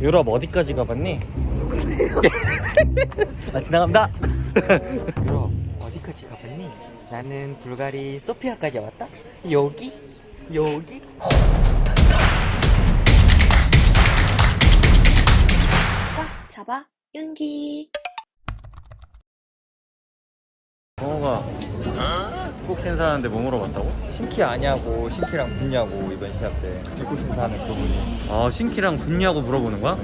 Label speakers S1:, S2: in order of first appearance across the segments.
S1: 유럽 어디까지 가봤니? 아 지나갑니다. 유럽 어디까지 가봤니? 나는 불가리 소피아까지 왔다. 여기 여기.
S2: 꽉 잡아 윤기
S1: 동호가 꼭 신사하는데 뭐 물어봤다고?
S3: 신키 아냐고 신키랑 붙냐고 이번 시합 때 입고 신사하는 그분이
S1: 아 신키랑 붙냐고 물어보는 거야?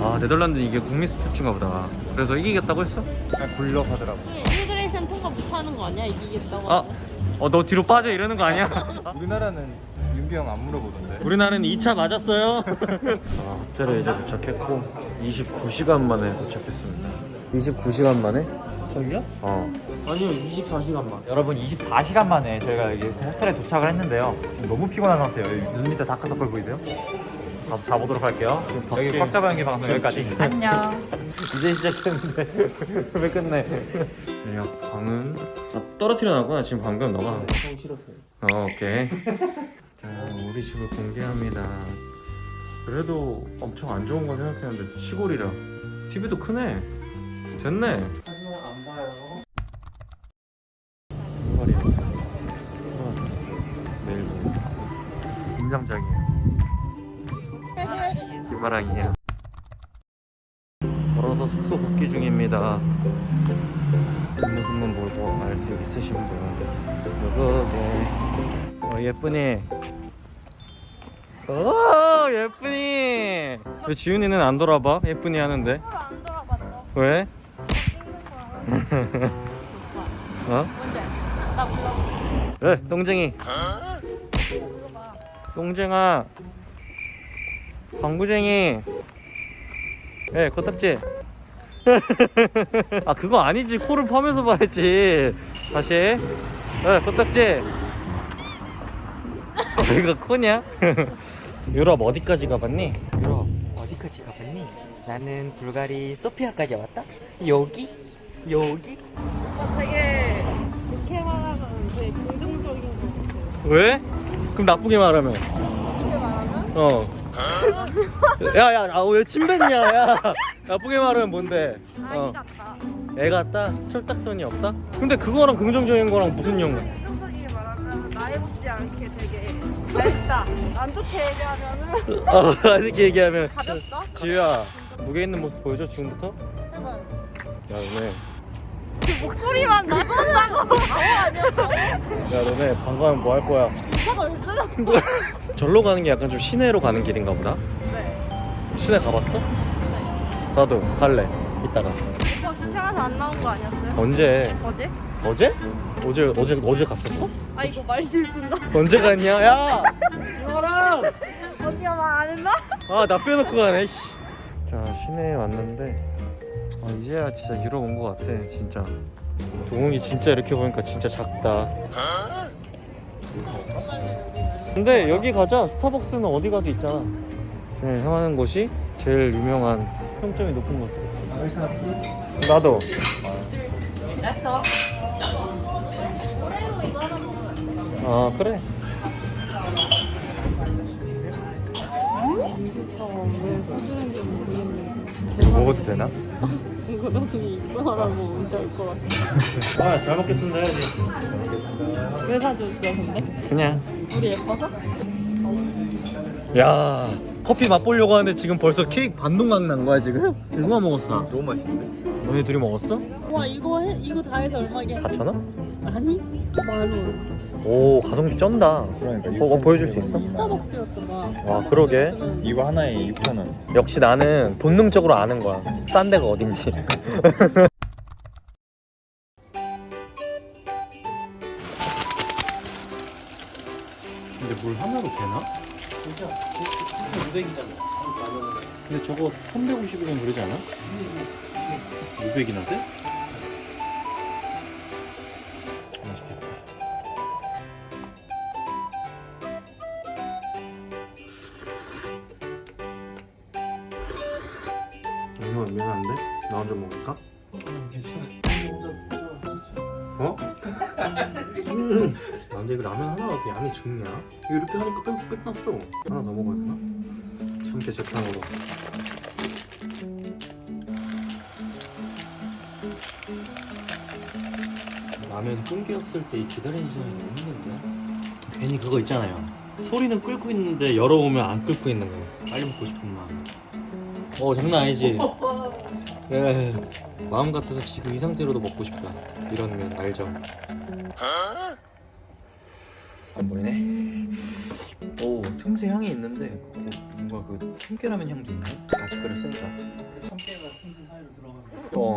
S1: 아 네덜란드는 이게 국민 스포츠인가 보다. 그래서 이기겠다고 했어?
S3: 그냥 굴려 하더라고
S4: 이미그레이션 통과 못하는 거 아니야? 이기겠다고.
S1: 아, 어너 뒤로 빠져 이러는 거 아니야?
S3: 우리나라는 윤기 형안 물어보던데
S1: 우리나라는 2차 맞았어요. 아, 호텔에 이제 도착했고 29시간 만에 도착했습니다. 29시간 만에?
S3: 저기요?
S1: 어.
S3: 아니요 24시간만 여러분 24시간 만에 저희가 여기 호텔에 도착을 했는데요 지금 너무 피곤한 상태예요 여기 눈 밑에 다크서클 보이세요? 가서 자보도록 할게요 여기 꽉 잡아 연기 방송 여기까지 안녕
S1: 이제 시작했는데 왜 끝내? 야 방은 아, 떨어뜨려 놨구나 지금 방금 너가.
S3: 형 싫었어요
S1: 어 오케이. 자 우리 집을 공개합니다. 그래도 엄청 안 좋은 거 생각했는데 시골이라 TV도 크네. 됐네. 김장장이에요. 기바랑이에요. 걸어서 숙소 복귀 중입니다. 뒷모습만 보고 알 수 있으신 분 누구게? 어 예쁘니. 오 예쁘니. 왜 지훈이는 안 돌아봐? 예쁘니 하는데
S4: 안 돌아봤죠.
S1: 왜? 어?
S4: 뭔지 알지? 나 불러.
S1: 왜? 똥쟁이. 똥쟁아. 방구쟁이. 예, 코딱지. 아, 그거 아니지. 코를 파면서 봐야지. 다시. 예, 코딱지. 여기가 코냐? 유럽 어디까지 가봤니? 유럽 어디까지 가봤니? 나는 불가리 소피아까지 왔다. 여기? 여기?
S4: 되게 좋게 말하면 되게 긍정적인 거 같아요.
S1: 왜? 그럼 나쁘게 말하면.
S4: 어.
S1: 야 야, 아, 왜 침 뱉냐? 야, 나쁘게 말하면 뭔데?
S4: 아이
S1: 어. 애 같다? 철딱선이 없다? 근데 그거랑 긍정적인 거랑 무슨?
S4: 긍정적이게 말하면 나이 먹지 않게 되게 맑다. 안 좋게 얘기하면은
S1: 어, 아직 얘기하면
S4: 가볍다.
S1: 지우야 무게 있는 모습 보여줘 지금부터?
S4: 해봐. 야그 목소리만 낮춘다고. 야
S1: 너네 방금 뭐할 거야?
S4: 이사가 왜 거야?
S1: 절로 가는 게 약간 좀 시내로 가는 길인가 보다
S4: 네.
S1: 시내 가봤어? 나도 갈래 이따가
S4: 오빠 귀찮아서 안 나온 거 아니었어요?
S1: 언제?
S4: 어제?
S1: 어제? 어제 어제 어제 갔었어?
S4: 아 이거 말 실수인가?
S1: 언제 갔냐? 야! 이거랑!
S4: 언니가 말안 했나?
S1: 아나 빼놓고 가네 씨. 자 시내에 왔는데 아, 이제야 진짜 유럽 온 것 같아 진짜. 동욱이 진짜 이렇게 보니까 진짜 작다. 근데 여기 가자. 스타벅스는 어디 가도 있잖아. 제일 향하는 곳이 제일 유명한 평점이 높은 곳 나도. 아 그래. 이거 먹어도 되나?
S4: 이거 나중에 입사하라고 문자 올것 같아.
S1: 아 잘 먹겠습니다 해야지
S4: 왜 사줬어 근데?
S1: 그냥
S4: 우리 예뻐서?
S1: 야 커피 맛보려고 하는데 지금 벌써 케이크 반동각 난 거야 지금? 누가 먹었어?
S3: 너무 맛있는데?
S1: 너네 둘이 먹었어?
S4: 와 이거 해, 이거 다 해서 얼마게?
S1: 4,000원?
S4: 아니 만 원.
S1: 오 가성비 쩐다
S3: 그러니까
S1: 어, 어, 보여줄 수 있어?
S4: 스타벅스였어 막.
S1: 와 그러게
S3: 이거 하나에 6,000원
S1: 역시 나는 본능적으로 아는 거야 싼 데가 어딘지 근데 물 하나로 되나? 진짜 200이잖아 근데 저거 350이면 그러지 않아? 500이나 돼? 맛있겠다 이거 미안한데? 나 혼자 먹을까? 어? 음. 아, 이거 라면 하나가 이렇게 양이 적냐? 이렇게 하니까 끝, 끝났어 하나 더 먹어야 되나? 참깨 재탕으로 라면 끈기였을 때이 기다리는 시간이 너무 힘든데? 괜히 그거 있잖아요. 소리는 끓고 있는데 열어보면 안 끓고 있는 거 빨리 먹고 싶은 마음. 어 장난 아니지? 네. 마음 같아서 지금 이 상태로도 먹고 싶다. 이런 면 알죠? 안 보이네. 오 틈새 향이 있는데 어, 뭔가 그 참깨라면 향도 있네 아직 그랬으니까.
S5: 참깨가 틈새 사이로 들어가면
S1: 어.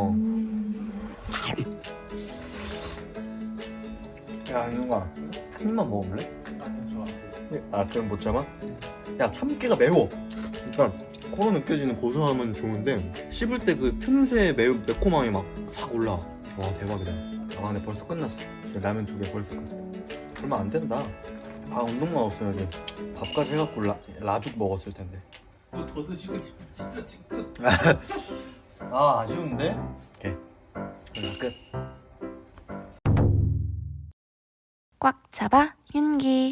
S1: 야 이놈아. 한 입만 먹어볼래?
S5: 아
S1: 그럼 못 참아? 야 참깨가 매워. 그러니까 코로 느껴지는 고소함은 좋은데 씹을 때 그 틈새 매, 매콤함이 막 싹 올라와. 와 대박이다. 아 근데 벌써 끝났어. 라면 두 개 벌써 끝났어. 얼마 안 된다. 아 운동만 없으면 이제 밥까지 해갖고 라, 라죽 먹었을 텐데.
S5: 그거 더 드시고 싶어. 진짜 지금.
S1: 아 아쉬운데? 오케이. 끝
S2: 꽉 잡아 윤기